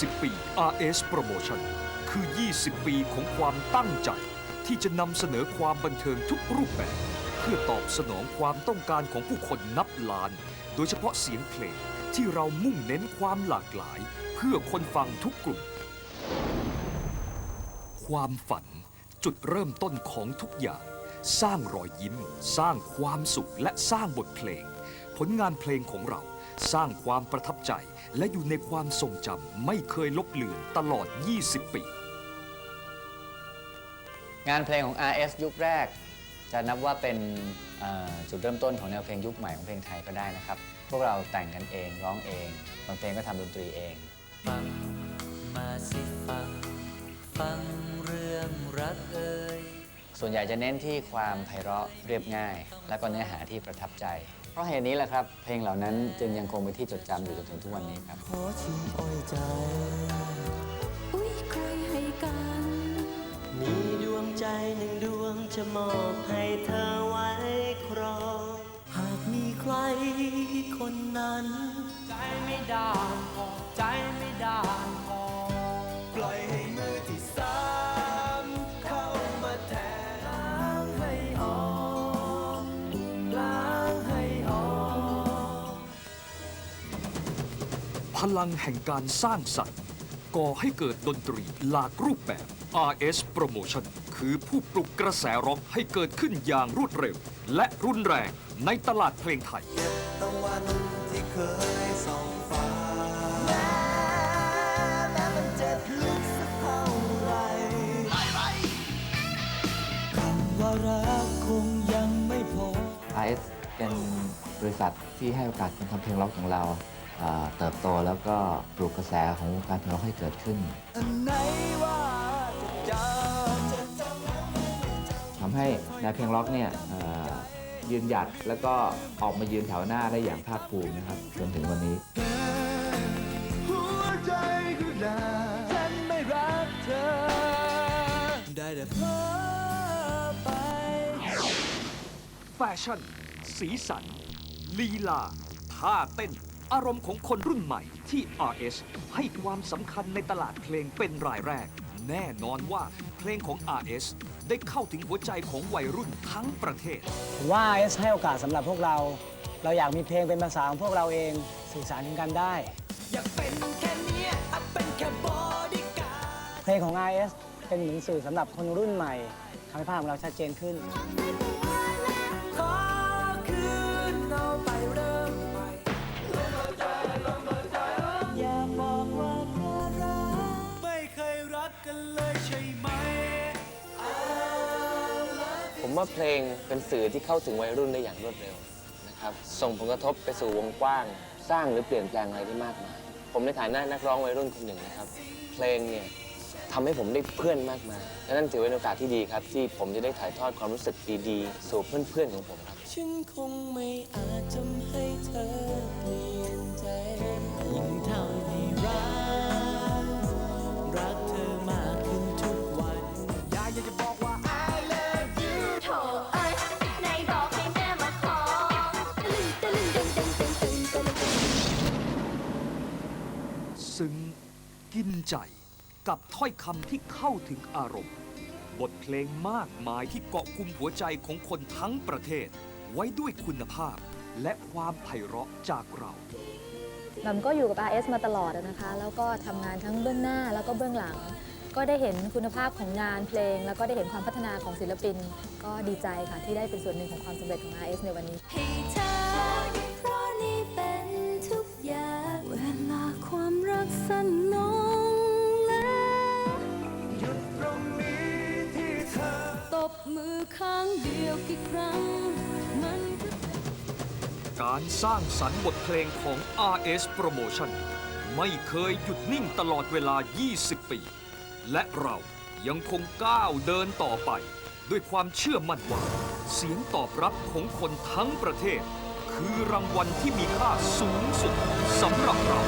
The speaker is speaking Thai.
20 ปี RS Promotion คือ 20 ปีของความตั้งใจ ที่จะนำเสนอความบันเทิงทุกรูปแบบ เพื่อตอบสนองความต้องการของผู้คนนับล้าน โดยเฉพาะเสียงเพลงที่เรามุ่งเน้นความหลากหลาย เพื่อคนฟังทุกกลุ่ม ความฝันจุดเริ่มต้นของทุกอย่าง สร้างรอยยิ้ม สร้างความสุขและสร้างบทเพลง ผลงานเพลงของเรา สร้างความประทับใจและอยู่ในความทรงจำไม่เคยลบเลือนตลอด 20 ปี งานเพลงของ RS ยุคแรก จะนับว่าเป็นเอ่อจุดเริ่มต้นของแนวเพลงยุคใหม่ของเพลงไทยก็ได้นะครับ พวกเราแต่งกันเองร้องเองบางเพลงก็ทำดนตรีเองฟังมาสิฟังฟังเรื่องรักเอ่ยส่วนใหญ่จะเน้นที่ความไพเราะเรียบง่าย และก็เนื้อหาที่ประทับใจ เพราะเหตุนี้แหละครับ เพลงเหล่านั้นจึงยังคงเป็นที่จดจำอยู่จนถึงทุกวันนี้ครับ ขอชิมอ้อยใจ อุ้ยใครให้กัน มีดวงใจหนึ่งดวงจะมอบให้เธอไว้ พลังแห่งการสร้างสรรค์ ก่อให้เกิดดนตรีหลากรูปแบบ RS Promotion คือผู้ปลุกกระแสร็อกให้เกิดขึ้นอย่างรวดเร็ว และรุนแรงในตลาดเพลงไทย ตะวันที่เคยส่องฟ้าแม้มันเจ็บลึกสักเท่าไหรคำว่ารักคงยังไม่พอ RS เป็นบริษัทที่ให้โอกาสคนทำเพลงร็อกอย่างเรา อ่าเติบโตแล้วก็ปลูกกระแสของวงการเพลงร็อกให้เกิดขึ้นทำให้แนวเพลงร็อกเนี่ยเอ่อยืนหยัดแล้วก็ออกมายืนแถวหน้าได้อย่างภาคภูมินะครับจนถึงวันนี้ ได้แต่เพ้อไป แฟชั่น สีสัน ลีลา ท่าเต้น อารมณ์ของคนรุ่นใหม่ที่ RS ให้ความสำคัญในตลาดเพลงเป็นรายแรก แน่นอนว่าเพลงของ RS ได้เข้าถึงหัวใจของวัยรุ่นทั้งประเทศ ผมว่า RS ให้โอกาสสำหรับพวกเรา เราอยากมีเพลงเป็นภาษาของพวกเราเองสื่อสารถึงกันได้ อยากเป็นแค่เนี้ยอะเป็นแค่บอดี้การ์ด เพลงของ RS เป็นเหมือนสื่อสำหรับคนรุ่นใหม่ทำให้ภาพของเราชัดเจนขึ้นข ผมว่าเพลงเป็นสื่อที่เข้าถึงวัยรุ่นได้อย่างรวดเร็วนะครับส่งผลกระทบไปสู่วงกว้าง สร้างหรือเปลี่ยนแปลงอะไรได้มากมาย ผมในฐานะนักร้องวัยรุ่นคนหนึ่งนะครับ เพลงเนี่ยทำให้ผมได้เพื่อนมากมายและนั่นถือเป็นโอกาสที่ดีครับ ที่ผมจะได้ถ่ายทอดความรู้สึกดีๆ สู่เพื่อนๆของผมครับ ฉันคงไม่อาจทำให้เธอเปลี่ยน ซึ้ง กินใจกับถ้อยคำที่เข้าถึงอารมณ์ บทเพลงมากมายที่เกาะกุมหัวใจของคนทั้งประเทศ ไว้ด้วยคุณภาพ และความไพเราะจากเราแหม่มก็อยู่กับ RS มาตลอดนะคะ แล้วก็ทำงานทั้งเบื้องหน้าแล้วก็เบื้องหลัง ก็ได้เห็นคุณภาพของงานเพลง แล้วก็ได้เห็นความพัฒนาของศิลปิน ก็ดีใจค่ะที่ได้เป็นส่วนหนึ่งของความสำเร็จของ RS ในวันนี้ สั้นลงแล้วหยุดตรงนี้ที่เธอตบมือข้างเดียวกี่ครั้ง มันก็การสร้างสรรค์บทเพลงของ RS Promotion ไม่เคยหยุดนิ่งตลอดเวลา 20 ปี และเรายังคงก้าวเดินต่อไป ด้วยความเชื่อมั่นว่า เสียงตอบรับของคนทั้งประเทศ คือรางวัลที่มีค่าสูงสุดสำหรับเรา